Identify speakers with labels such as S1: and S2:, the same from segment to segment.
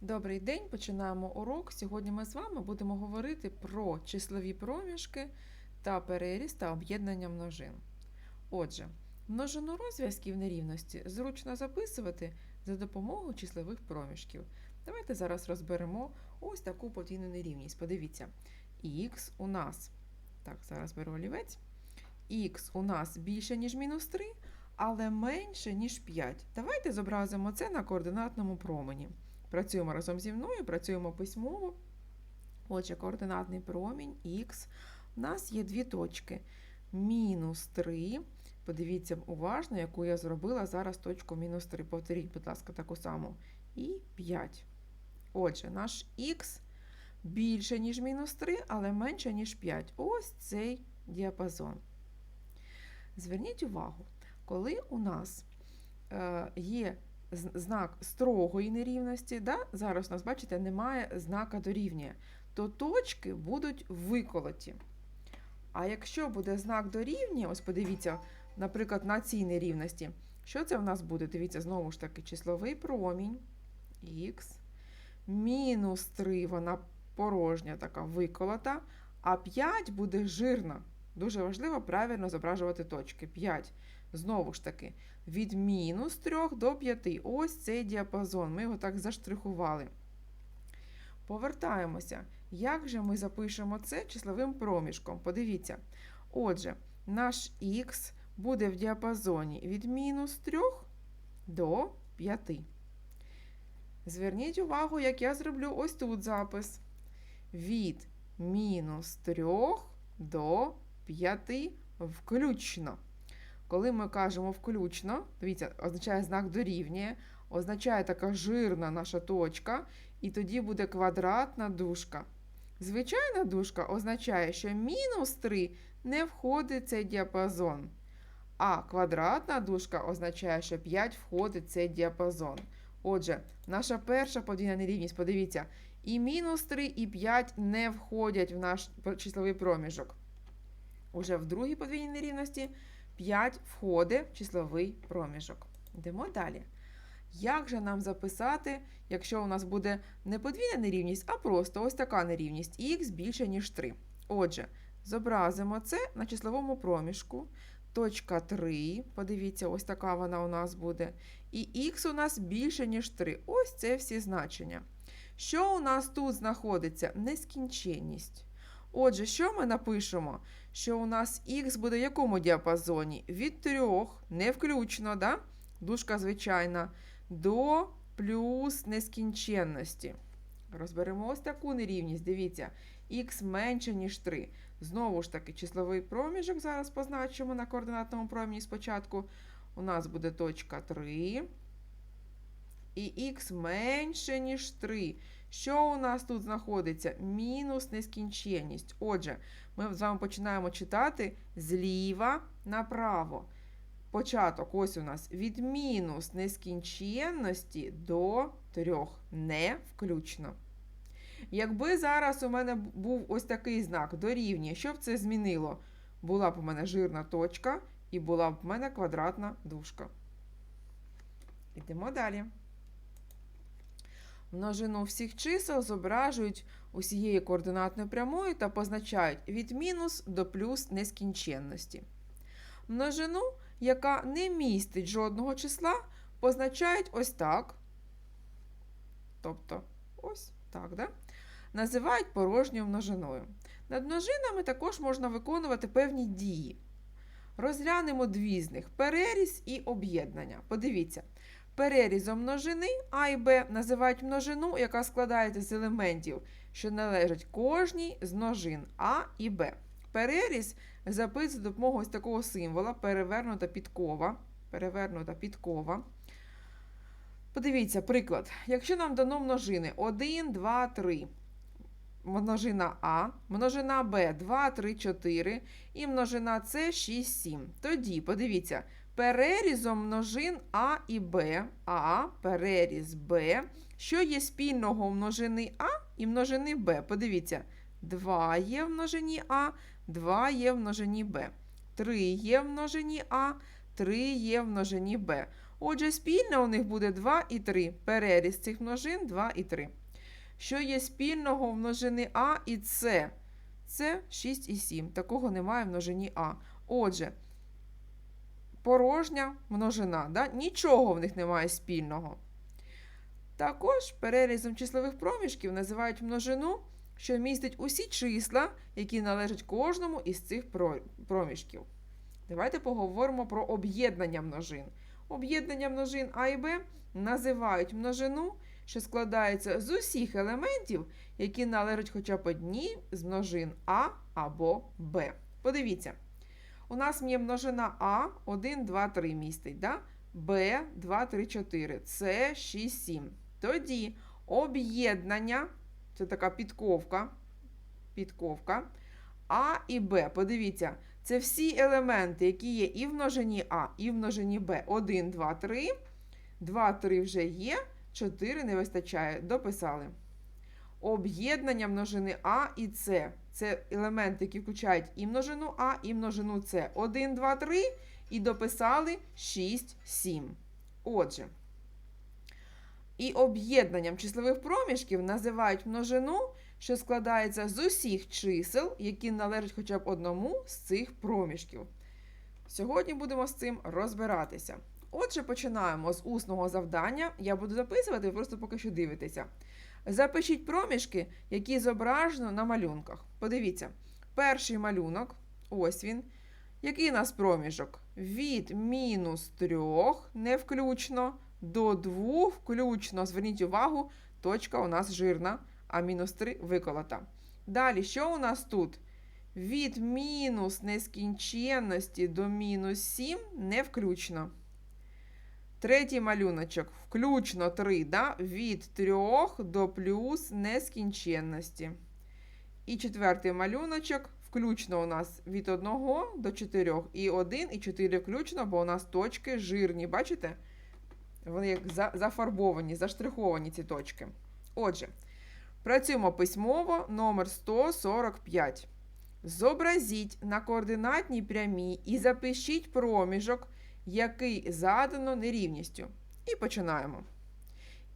S1: Добрий день, починаємо урок. Сьогодні ми з вами будемо говорити про числові проміжки та переріст та об'єднання множин. Отже, множину розв'язків нерівності зручно записувати за допомогою числових проміжків. Давайте зараз розберемо ось таку подвійну нерівність. Подивіться, х у нас, так, зараз беру олівець, х у нас більше, ніж мінус 3, але менше, ніж 5. Давайте зобразимо це на координатному промені. Працюємо разом зі мною, працюємо письмово. Отже, координатний промінь х. У нас є дві точки. Мінус 3. Подивіться уважно, яку я зробила зараз точку мінус 3. Повторіть, будь ласка, таку саму. І 5. Отже, наш х більше, ніж мінус 3, але менше, ніж 5. Ось цей діапазон. Зверніть увагу, коли у нас е, є знак строгої нерівності, да? зараз у нас, бачите, немає знака дорівнює, то точки будуть виколоті. А якщо буде знак дорівнює, ось подивіться, наприклад, на цій нерівності, що це в нас буде? Дивіться, знову ж таки, числовий промінь х, мінус 3, вона порожня така виколота, а 5 буде жирна. Дуже важливо правильно зображувати точки. 5. Знову ж таки, від мінус 3 до 5. Ось цей діапазон. Ми його так заштрихували. Повертаємося. Як же ми запишемо це числовим проміжком? Подивіться. Отже, наш х буде в діапазоні від мінус 3 до 5. Зверніть увагу, як я зроблю ось тут запис. Від мінус 3 до 5 включно. Коли ми кажемо включно, дивіться, означає знак дорівнює, означає така жирна наша точка, і тоді буде квадратна дужка. Звичайна дужка означає, що мінус 3 не входить в цей діапазон. А квадратна дужка означає, що 5 входить в цей діапазон. Отже, наша перша подвійна нерівність, подивіться, і мінус 3, і 5 не входять в наш числовий проміжок. Уже в другій подвійній нерівності 5 входить в числовий проміжок. Йдемо далі. Як же нам записати, якщо у нас буде не подвійна нерівність, а просто ось така нерівність х більше, ніж 3. Отже, зобразимо це на числовому проміжку. Точка 3, подивіться, ось така вона у нас буде. І х у нас більше, ніж 3. Ось це всі значення. Що у нас тут знаходиться? Нескінченність. Отже, що ми напишемо? Що у нас х буде в якому діапазоні? Від 3, не включно, да? дужка звичайна, до плюс нескінченності. Розберемо ось таку нерівність. Дивіться, х менше, ніж 3. Знову ж таки, числовий проміжок зараз позначимо на координатному промені спочатку. У нас буде точка 3. І х менше, ніж 3. Що у нас тут знаходиться? Мінус нескінченність. Отже, ми з вами починаємо читати зліва направо. Початок ось у нас від мінус нескінченності до 3. Не включно. Якби зараз у мене був ось такий знак дорівнює, що б це змінило? Була б у мене жирна точка і була б у мене квадратна дужка. Йдемо далі. Множину всіх чисел зображують усією координатною прямою та позначають від мінус до плюс нескінченності. Множину, яка не містить жодного числа, позначають ось так. Тобто, ось так, да? називають порожньою множиною. Над множинами також можна виконувати певні дії. Розглянемо дві з них переріз і об'єднання. Подивіться, перерізом множини А і Б називають множину, яка складається з елементів, що належать кожній з множин А і Б. Переріз записується за допомогою ось такого символа перевернута підкова. Перевернута підкова. Подивіться, приклад. Якщо нам дано множини 1, 2, 3. Множина А, множина Б 2, 3, 4 і множина С 6, 7. Тоді, подивіться, перерізом множин А і Б, А, переріз Б, що є спільного у множини А і множини Б. Подивіться, 2 є в множині А, 2 є в множині Б. 3 є в множині А, 3 є в множині Б. Отже, спільне у них буде 2 і 3. Переріз цих множин 2 і 3. Що є спільного в множини А і С? Це 6 і 7. Такого немає в множині А. Отже, порожня множина. Да? Нічого в них немає спільного. Також перерізом числових проміжків називають множину, що містить усі числа, які належать кожному із цих проміжків. Давайте поговоримо про об'єднання множин. Об'єднання множин А і Б називають множину, що складається з усіх елементів, які належать хоча б одній з множин А або Б. Подивіться, у нас є множина А 1, 2, 3 містить, да? Б 2, 3, 4, С 6, 7. Тоді об'єднання, це така підковка, підковка, А і Б. Подивіться, це всі елементи, які є і в множині А, і в множині Б. 1, 2, 3. 2, 3 вже є, 4 не вистачає. Дописали. Об'єднання множини А і С. Це елементи, які включають і множину А, і множину С. 1, 2, 3 і дописали 6, 7. Отже, і об'єднанням числових проміжків називають множину, що складається з усіх чисел, які належать хоча б одному з цих проміжків. Сьогодні будемо з цим розбиратися. Отже, починаємо з усного завдання. Я буду записувати, ви просто поки що дивитеся. Запишіть проміжки, які зображено на малюнках. Подивіться, перший малюнок, ось він. Який у нас проміжок? Від мінус 3 не включно до 2 включно. Зверніть увагу, точка у нас жирна, а мінус 3 виколота. Далі, що у нас тут? Від мінус нескінченності до мінус 7 не включно. Третій малюночок. Включно 3, да? від 3 до плюс нескінченності. І четвертий малюночок. Включно у нас від 1 до 4. І 1, і 4 включно, бо у нас точки жирні. Бачите? Вони як за- зафарбовані, заштриховані ці точки. Отже, працюємо письмово номер 145. Зобразіть на координатній прямій і запишіть проміжок, який задано нерівністю. І починаємо.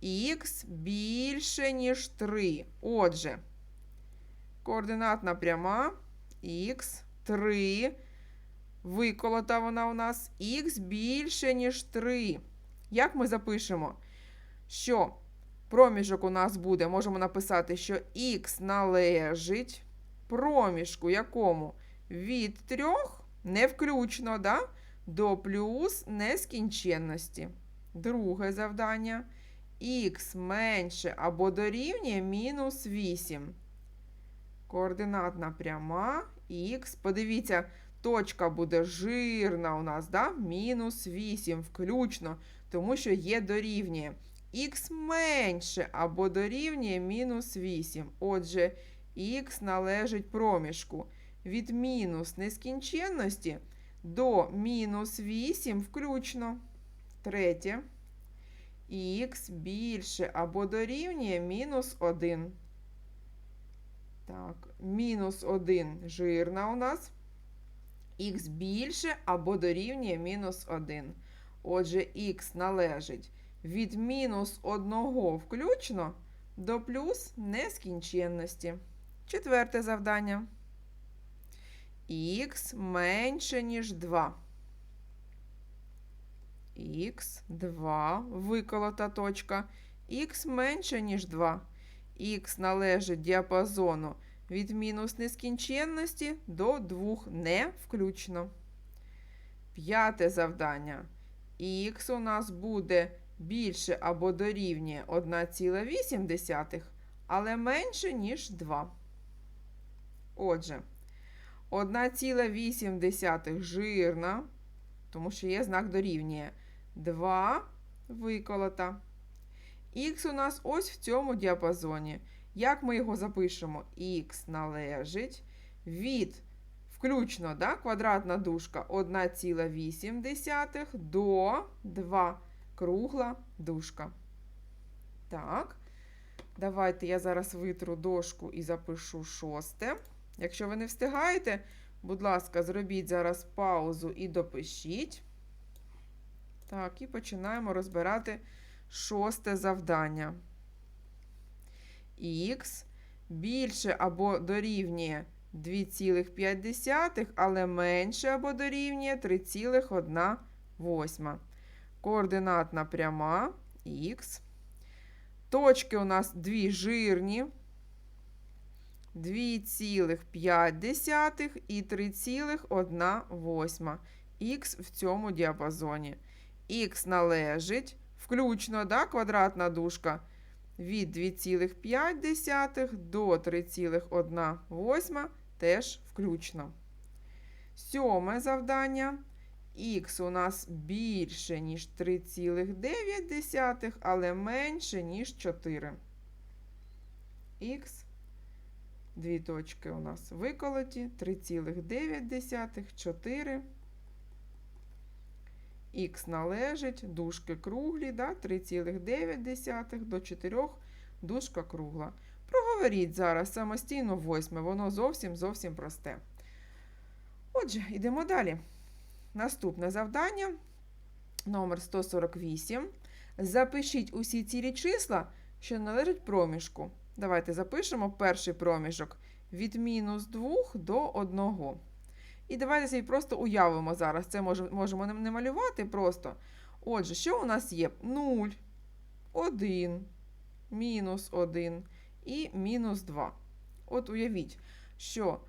S1: Х більше, ніж 3. Отже, координатна пряма х 3. Виколота вона у нас х більше, ніж 3. Як ми запишемо, що проміжок у нас буде, можемо написати, що х належить проміжку якому від 3 не включно, да? До плюс нескінченності. Друге завдання. Х менше або дорівнює мінус 8. Координатна пряма х. Подивіться, точка буде жирна у нас, да? мінус 8 включно, тому що є дорівнює. Х менше або дорівнює мінус 8. Отже, х належить проміжку від мінус нескінченності до мінус 8 включно. Третє. Х більше або дорівнює мінус 1. Так, мінус 1 жирна у нас. Х більше або дорівнює мінус 1. Отже, х належить від мінус 1 включно до плюс нескінченності. Четверте завдання. Х менше, ніж 2. Х 2 виколота точка. Х менше, ніж 2. Х належить діапазону від мінус нескінченності до 2 не включно. П'яте завдання. Х у нас буде більше або дорівнює 1,8, але менше, ніж 2. Отже, 1,8 жирна, тому що є знак дорівнює. 2 виколота. Х у нас ось в цьому діапазоні. Як ми його запишемо? Х належить від, включно, да, квадратна дужка 1,8 до 2 кругла дужка. Так, давайте я зараз витру дошку і запишу шосте. Якщо ви не встигаєте, будь ласка, зробіть зараз паузу і допишіть. Так, і починаємо розбирати шосте завдання. Х більше або дорівнює 2,5, але менше або дорівнює 3,1. Координатна пряма х. Точки у нас дві жирні. 2,5 і 3,1. Х в цьому діапазоні. Х належить, включно, да, квадратна дужка, від 2,5 до 3,1 теж включно. Сьоме завдання. Х у нас більше, ніж 3,9, але менше, ніж 4. Х. Дві точки у нас виколоті. 3,9, 4. Х належить, дужки круглі, да, 3,9 до 4 дужка кругла. Проговоріть зараз самостійно восьме, воно зовсім зовсім просте. Отже, йдемо далі. Наступне завдання номер 148. Запишіть усі цілі числа, що належать проміжку. Давайте запишемо перший проміжок від мінус 2 до 1. І давайте собі просто уявимо зараз. Це можемо не малювати просто. Отже, що у нас є? 0, 1, мінус 1 і мінус 2. От уявіть, що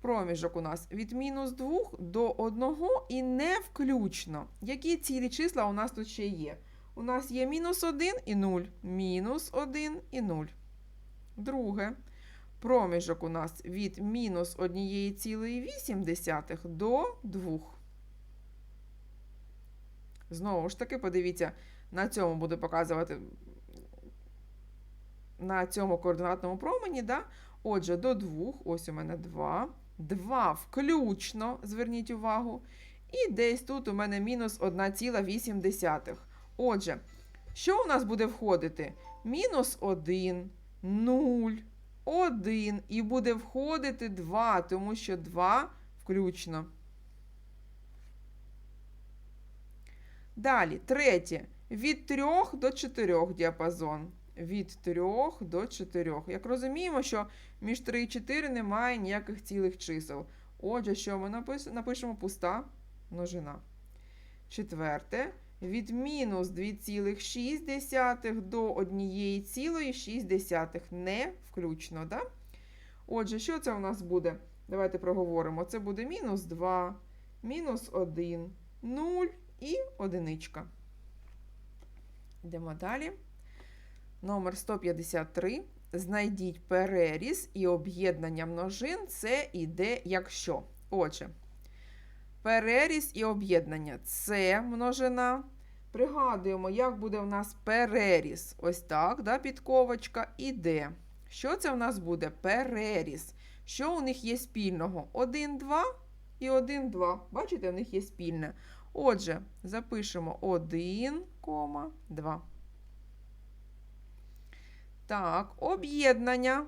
S1: проміжок у нас від мінус 2 до 1 і не включно. Які цілі числа у нас тут ще є? У нас є мінус 1 і 0, мінус 1 і 0. Друге. Проміжок у нас від мінус 1,8 до 2. Знову ж таки, подивіться, на цьому буду показувати на цьому координатному промені. Да? Отже, до 2, ось у мене 2. 2 включно, зверніть увагу. І десь тут у мене мінус 1,8. Отже, що у нас буде входити? Мінус 1, 0. 1 і буде входити 2, тому що 2 включно. Далі, третє. Від 3 до 4 діапазон. Від 3 до 4. Як розуміємо, що між 3 і 4 немає ніяких цілих чисел. Отже, що ми напишемо пуста множина. Четверте від мінус 2,6 до 1,6 не включно. Да? Отже, що це у нас буде? Давайте проговоримо. Це буде мінус 2, мінус 1, 0 і одиничка. Йдемо далі. Номер 153. Знайдіть переріз і об'єднання множин. Це іде якщо. Отже. Переріз і об'єднання це множина. Пригадуємо, як буде у нас переріз. Ось так, да, підковочка іде. Що це в нас буде? Переріз. Що у них є спільного? 1, 2 і 1, 2. Бачите, у них є спільне. Отже, запишемо 1, 2. Так, об'єднання.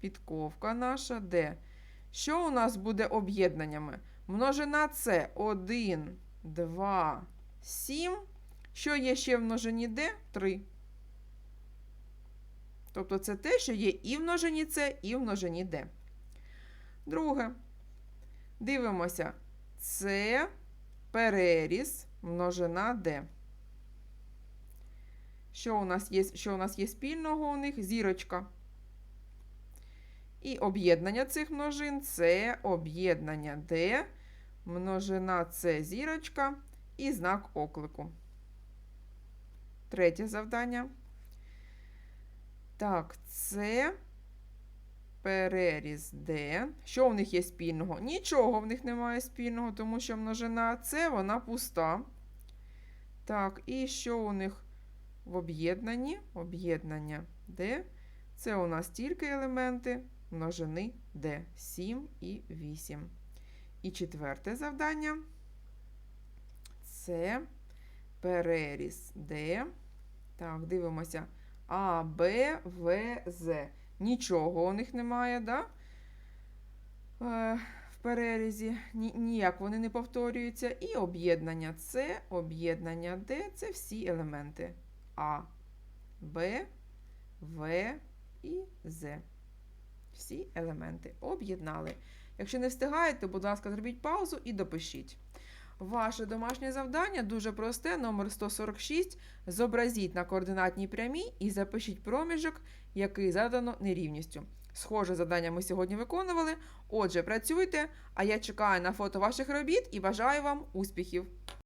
S1: Підковка наша де? Що у нас буде об'єднаннями? Множина це 1, 2, 7. Що є ще в множині Д? 3. Тобто це те, що є і в множині С, і в множині Д. Друге. Дивимося. Це переріз множина Д. Що у нас є що у нас є спільного у них? Зірочка. І об'єднання цих множин це об'єднання Д, множина С зірочка і знак оклику. Третє завдання. Так, це переріз Д. Що в них є спільного? Нічого в них немає спільного, тому що множина С, вона пуста. Так, і що у них в об'єднанні? Об'єднання Д. Це у нас тільки елементи множини D 7 і 8. І четверте завдання це переріз D. Так, дивимося. А, Б, В, З. Нічого у них немає, да? Е, перерізі, ні- ніяк вони не повторюються. І об'єднання С, об'єднання Д це всі елементи А, Б, В і З. Всі елементи об'єднали. Якщо не встигаєте, будь ласка, зробіть паузу і допишіть. Ваше домашнє завдання дуже просте, номер 146. Зобразіть на координатній прямій і запишіть проміжок, який задано нерівністю. Схоже завдання ми сьогодні виконували. Отже, працюйте, а я чекаю на фото ваших робіт і бажаю вам успіхів!